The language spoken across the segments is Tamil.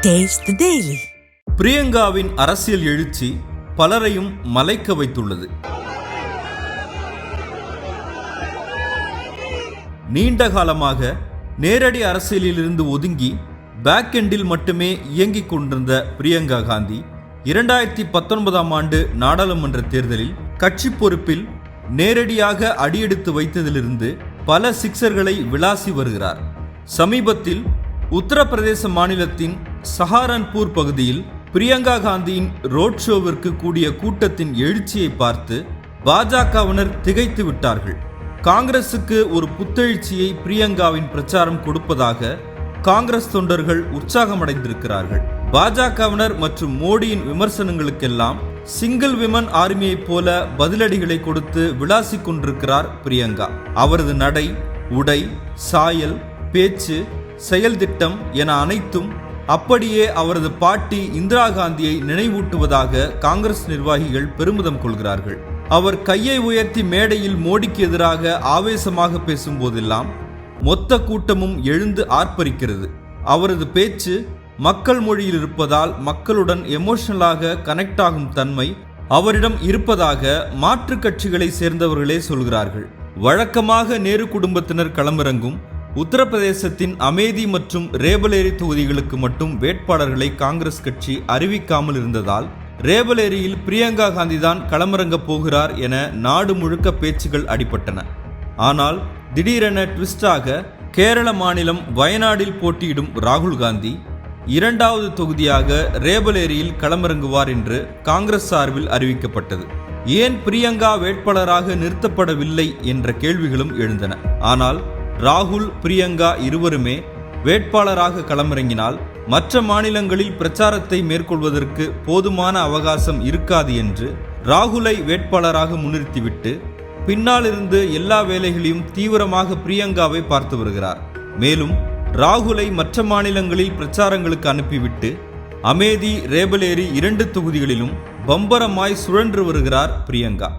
டேஸ்ட் டெய்லி பிரியங்காவின் அரசியல் எழுச்சி பலரையும் மலைக்க வைத்துள்ளது. நீண்ட காலமாக நேரடி அரசியலிலிருந்து ஒதுங்கி பேக் எண்டில் மட்டுமே இயங்கிக் கொண்டிருந்த பிரியங்கா காந்தி இரண்டாயிரத்தி பத்தொன்பதாம் ஆண்டு நாடாளுமன்ற தேர்தலில் கட்சி பொறுப்பில் நேரடியாக அடியெடுத்து வைத்ததிலிருந்து பல சிக்சர்களை விளாசி வருகிறார். சமீபத்தில் உத்தரப்பிரதேச மாநிலத்தின் சஹாரன்பூர் பகுதியில் பிரியங்கா காந்தியின் ரோட் ஷோவிற்கு கூடிய கூட்டத்தின் எழுச்சியை பார்த்து பாஜகவினர் திகைத்து விட்டார்கள். காங்கிரசுக்கு ஒரு புத்தெழுச்சியை பிரியங்காவின் பிரச்சாரம் கொடுப்பதாக காங்கிரஸ் தொண்டர்கள் உற்சாகமடைந்திருக்கிறார்கள். பாஜகவினர் மற்றும் மோடியின் விமர்சனங்களுக்கெல்லாம் சிங்கிள் விமன் ஆர்மியைப் போல பதிலடிகளை கொடுத்து விளாசிக் கொண்டிருக்கிறார் பிரியங்கா. அவரது நடை உடை சாயல் பேச்சு செயல் திட்டம் என அனைத்தும் அப்படியே அவரது பாட்டி இந்திரா காந்தியை நினைவூட்டுவதாக காங்கிரஸ் நிர்வாகிகள் பெருமிதம் கொள்கிறார்கள். அவர் கையை உயர்த்தி மேடையில் மோடிக்கு எதிராக ஆவேசமாக பேசும்போதெல்லாம் மொத்த கூட்டமும் எழுந்து ஆர்ப்பரிக்கிறது. அவரது பேச்சு மக்கள் மொழியில் இருப்பதால் மக்களுடன் எமோஷனலாக கனெக்ட் ஆகும் தன்மை அவரிடம் இருப்பதாக மாற்றுக் கட்சிகளை சேர்ந்தவர்களே சொல்கிறார்கள். வழக்கமாக நேரு குடும்பத்தினர் களமிறங்கும் உத்தரப்பிரதேசத்தின் அமேதி மற்றும் ரேபலேரி தொகுதிகளுக்கு மட்டும் வேட்பாளர்களை காங்கிரஸ் கட்சி அறிவிக்காமல் இருந்ததால் ரேபலேரியில் பிரியங்கா காந்தி தான் களமிறங்கப் போகிறார் என நாடு முழுக்க பேச்சுகள் அடிபட்டன. ஆனால் திடீரென ட்விஸ்டாக கேரள மாநிலம் வயநாடில் போட்டியிடும் ராகுல் காந்தி இரண்டாவது தொகுதியாக ரேபலேரியில் களமிறங்குவார் என்று காங்கிரஸ் சார்பில் அறிவிக்கப்பட்டது. ஏன் பிரியங்கா வேட்பாளராக நிறுத்தப்படவில்லை என்ற கேள்விகளும் எழுந்தன. ஆனால் ராகுல் பிரியங்கா இருவருமே வேட்பாளராக களமிறங்கினால் மற்ற மாநிலங்களில் பிரச்சாரத்தை மேற்கொள்வதற்கு போதுமான அவகாசம் இருக்காது என்று ராகுலை வேட்பாளராக முன்னிறுத்திவிட்டு பின்னால் இருந்து எல்லா வேலைகளையும் தீவிரமாக பிரியங்காவை பார்த்து வருகிறார். மேலும் ராகுலை மற்ற மாநிலங்களில் பிரச்சாரங்களுக்கு அனுப்பிவிட்டு அமேதி ரேபலேரி இரண்டு தொகுதிகளிலும் பம்பரமாய் சுழன்று வருகிறார் பிரியங்கா.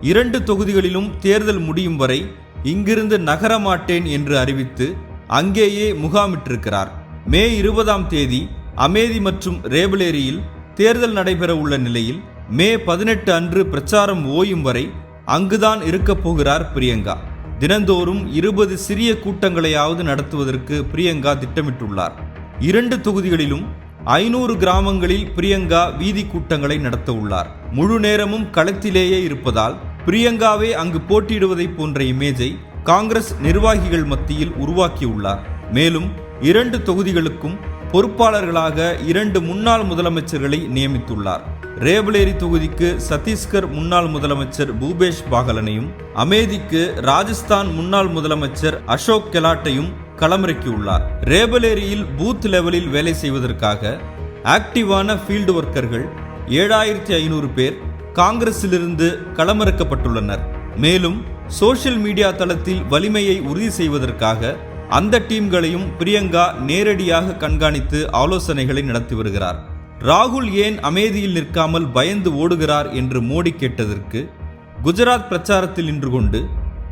இரண்டு தொகுதிகளிலும் தேர்தல் முடியும் வரை இங்கிருந்து நகர மாட்டேன் என்று அறிவித்து அங்கேயே முகாமிட்டிருக்கிறார். மே இருபதாம் தேதி அமேதி மற்றும் ரேபலேரியில் தேர்தல் நடைபெற உள்ள நிலையில் மே பதினெட்டு அன்று பிரச்சாரம் ஓயும் வரை அங்குதான் இருக்கப் போகிறார் பிரியங்கா. தினந்தோறும் இருபது சிறிய கூட்டங்களையாவது நடத்துவதற்கு பிரியங்கா திட்டமிட்டுள்ளார். இரண்டு தொகுதிகளிலும் ஐநூறு கிராமங்களில் பிரியங்கா வீதி கூட்டங்களை நடத்த உள்ளார் முழு நேரமும் களத்திலேயே இருப்பதால் பிரியங்காவே அங்கு போட்டியிடுவதை போன்ற இமேஜை காங்கிரஸ் நிர்வாகிகள் மத்தியில் உருவாக்கியுள்ளார். மேலும் இரண்டு தொகுதிகளுக்கும் பொறுப்பாளர்களாக இரண்டு முன்னாள் முதலமைச்சர்களை நியமித்துள்ளார். ரேபலேரி தொகுதிக்கு சத்தீஸ்கர் முன்னாள் முதலமைச்சர் பூபேஷ் பாகலனையும் அமேதிக்கு ராஜஸ்தான் முன்னாள் முதலமைச்சர் அசோக் கெலாட்டையும் களமிறக்கியுள்ளார். ரேபலேரியில் பூத் லெவலில் வேலை செய்வதற்காக ஆக்டிவான ஃபீல்டு ஒர்க்கர்கள் ஏழாயிரத்தி ஐநூறு பேர் காங்கிரஸிலிருந்து களமிறக்கப்பட்டுள்ளனர். மேலும் சோஷியல் மீடியா தளத்தில் வலிமையை உறுதி செய்வதற்காக அந்த டீம்களையும் பிரியங்கா நேரடியாக கண்காணித்து ஆலோசனைகளை நடத்தி வருகிறார். ராகுல் ஏன் அமேதியில் நிற்காமல் பயந்து ஓடுகிறார் என்று மோடி கேட்டதற்கு குஜராத் பிரச்சாரத்தில் நின்று கொண்டு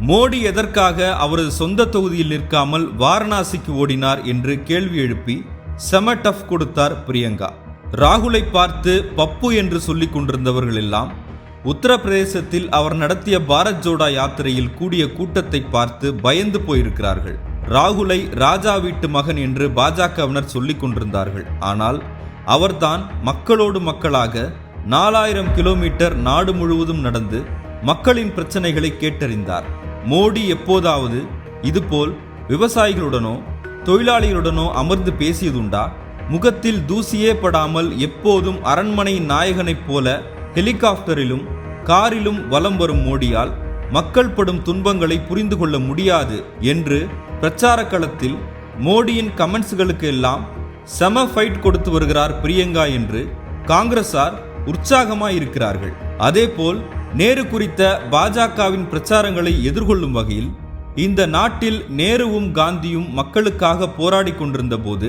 மோடி எதற்காக அவரது சொந்த தொகுதியில் நிற்காமல் வாரணாசிக்கு ஓடினார்? என்று கேள்வி எழுப்பி செம டஃப் கொடுத்தார் பிரியங்கா. ராகுலை பார்த்து பப்பு என்று சொல்லிக் கொண்டிருந்தவர்கள் எல்லாம் உத்தரப்பிரதேசத்தில் அவர் நடத்திய பாரத் ஜோடா யாத்திரையில் கூடிய கூட்டத்தை பார்த்து பயந்து போயிருக்கிறார்கள். ராகுலை ராஜா வீட்டு மகன் என்று பாஜகவினர் சொல்லிக் கொண்டிருந்தார்கள். ஆனால் அவர்தான் மக்களோடு மக்களாக நாலாயிரம் கிலோமீட்டர் நாடு முழுவதும் நடந்து மக்களின் பிரச்சனைகளை கேட்டறிந்தார். மோடி எப்போதாவது இதுபோல் விவசாயிகளுடனோ தொழிலாளிகளுடனோ அமர்ந்து பேசியதுண்டா? முகத்தில் தூசியே படாமல் எப்போதும் அரண்மனை நாயகனைப் போல ஹெலிகாப்டரிலும் காரிலும் வலம் வரும் மோடியால் மக்கள் படும் துன்பங்களை புரிந்து கொள்ள முடியாது என்று பிரச்சார களத்தில் மோடியின் கமெண்ட்ஸ்களுக்கு எல்லாம் செம ஃபைட் கொடுத்து வருகிறார் பிரியங்கா என்று காங்கிரசார் உற்சாகமாய் இருக்கிறார்கள் அதேபோல் நேரு குறித்த பாஜகவின் பிரச்சாரங்களை எதிர்கொள்ளும் வகையில் இந்த நாட்டில் நேருவும் காந்தியும் மக்களுக்காக போராடி கொண்டிருந்த போது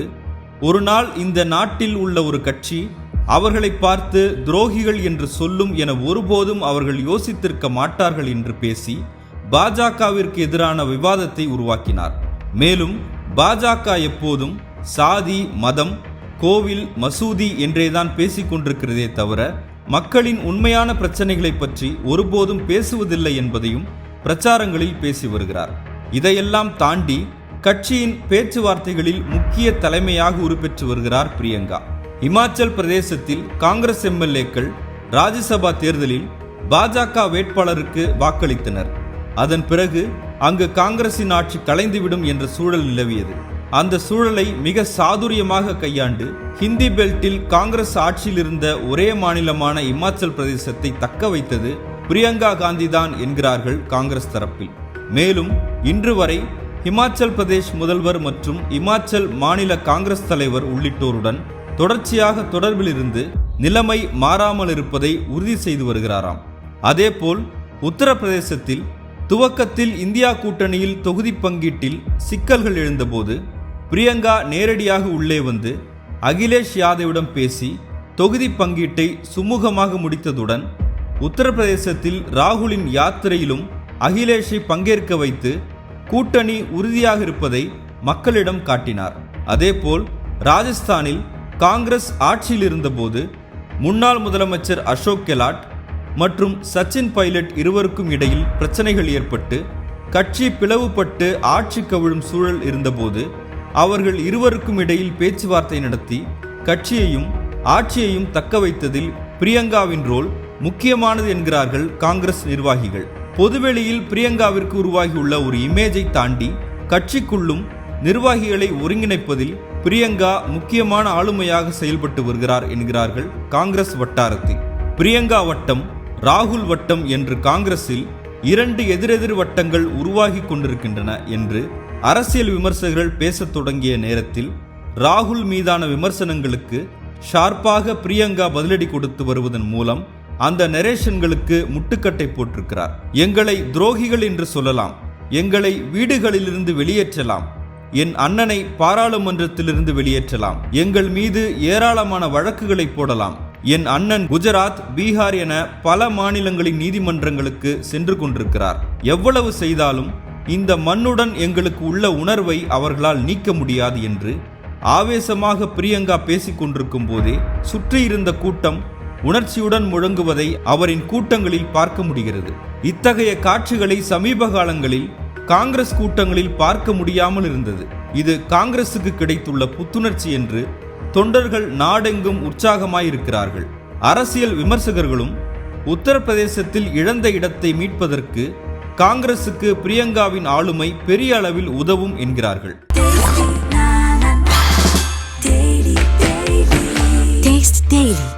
ஒரு நாள் இந்த நாட்டில் உள்ள ஒரு கட்சி அவர்களை பார்த்து துரோகிகள் என்று சொல்லும் என ஒருபோதும் அவர்கள் யோசித்திருக்க மாட்டார்கள் என்று பேசி பாஜகவிற்கு எதிரான விவாதத்தை உருவாக்கினார். மேலும் பாஜக எப்போதும் சாதி மதம் கோவில் மசூதி என்றேதான் பேசிக்கொண்டிருக்கிறதே தவிர மக்களின் உண்மையான பிரச்சனைகளை பற்றி ஒருபோதும் பேசுவதில்லை என்பதையும் பிரச்சாரங்களில் பேசி வருகிறார். இதையெல்லாம் தாண்டி கட்சியின் பேச்சுவார்த்தைகளில் முக்கிய தலைமையாக உருப்பெற்று வருகிறார் பிரியங்கா. இமாச்சல் பிரதேசத்தில் காங்கிரஸ் எம்எல்ஏக்கள் ராஜ்யசபா தேர்தலில் பாஜக வேட்பாளருக்கு வாக்களித்தனர். அதன் பிறகு அங்கு காங்கிரசின் ஆட்சி கலைந்துவிடும் என்ற சூழல் நிலவியது. அந்த சூழலை மிக சாதுரியமாக கையாண்டு ஹிந்தி பெல்ட்டில் காங்கிரஸ் ஆட்சியில் இருந்த ஒரே மாநிலமான இமாச்சல் பிரதேசத்தை தக்க வைத்தது பிரியங்கா காந்தி தான் என்கிறார்கள் காங்கிரஸ் தரப்பில். மேலும் இன்று வரை இமாச்சல் பிரதேஷ் முதல்வர் மற்றும் இமாச்சல் மாநில காங்கிரஸ் தலைவர் உள்ளிட்டோருடன் தொடர்ச்சியாக தொடர்பில் இருந்து நிலைமை மாறாமல் இருப்பதை உறுதி செய்து வருகிறாராம். அதேபோல் உத்தரப்பிரதேசத்தில் துவக்கத்தில் இந்தியா கூட்டணியில் தொகுதி பங்கீட்டில் சிக்கல்கள் எழுந்தபோது பிரியங்கா நேரடியாக உள்ளே வந்து அகிலேஷ் யாதவிடம் பேசி தொகுதி பங்கீட்டை சுமூகமாக முடித்ததுடன் உத்தரப்பிரதேசத்தில் ராகுலின் யாத்திரையிலும் அகிலேஷை பங்கேற்க வைத்து கூட்டணி உறுதியாக இருப்பதை மக்களிடம் காட்டினார். அதேபோல் ராஜஸ்தானில் காங்கிரஸ் ஆட்சியில் இருந்தபோது முன்னாள் முதலமைச்சர் அசோக் கெலாட் மற்றும் சச்சின் பைலட் இருவருக்கும் இடையில் பிரச்சனைகள் ஏற்பட்டு கட்சி பிளவுபட்டு ஆட்சி கவிழும் சூழல் இருந்தபோது அவர்கள் இருவருக்கும் இடையில் பேச்சுவார்த்தை நடத்தி கட்சியையும் ஆட்சியையும் தக்க வைத்ததில் பிரியங்காவின் ரோல் முக்கியமானது என்கிறார்கள் காங்கிரஸ் நிர்வாகிகள். பொதுவெளியில் பிரியங்காவிற்கு உருவாகியுள்ள ஒரு இமேஜை தாண்டி கட்சிக்குள்ளும் நிர்வாகிகளை ஒருங்கிணைப்பதில் பிரியங்கா முக்கியமான ஆளுமையாக செயல்பட்டு வருகிறார் என்கிறார்கள் காங்கிரஸ் வட்டாரத்தில். பிரியங்கா வட்டம் ராகுல் வட்டம் என்று காங்கிரஸில் இரண்டு எதிரெதிர் வட்டங்கள் உருவாகி கொண்டிருக்கின்றன என்று அரசியல் விமர்சகர்கள் பேசத் தொடங்கிய நேரத்தில் ராகுல் மீதான விமர்சனங்களுக்கு ஷார்ப்பாக பிரியங்கா பதிலடி கொடுத்து வருவதன் மூலம் அந்த நெரேஷன்களுக்கு முட்டுக்கட்டை போட்டிருக்கிறார். எங்களை துரோகிகள் என்று சொல்லலாம். எங்களை வீடுகளிலிருந்து வெளியேற்றலாம். என் அண்ணனை பாராளுமன்றத்திலிருந்து வெளியேற்றலாம். எங்கள் மீது ஏராளமான வழக்குகளை போடலாம். என் அண்ணன் குஜராத் பீகார் என பல மாநிலங்களின் நீதிமன்றங்களுக்கு சென்று கொண்டிருக்கிறார். எவ்வளவு செய்தாலும் இந்த மண்ணுடன் எங்களுக்கு உள்ள உணர்வை அவர்களால் நீக்க முடியாது என்று ஆவேசமாக பிரியங்கா பேசிக் கொண்டிருக்கும் போதே சுற்றியிருந்த கூட்டம் உணர்ச்சியுடன் முழங்குவதை அவரின் கூட்டங்களில் பார்க்க முடிகிறது. இத்தகைய காட்சிகளை சமீப காலங்களில் காங்கிரஸ் கூட்டங்களில் பார்க்க முடியாமல் இருந்தது. இது காங்கிரசுக்கு கிடைத்துள்ள புத்துணர்ச்சி என்று தொண்டர்கள் நாடெங்கும் உற்சாகமாயிருக்கிறார்கள். அரசியல் விமர்சகர்களும் உத்தரப்பிரதேசத்தில் இழந்த இடத்தை மீட்பதற்கு காங்கிரசுக்கு பிரியங்காவின் ஆளுமை பெரிய அளவில் உதவும் என்கிறார்கள். Daily.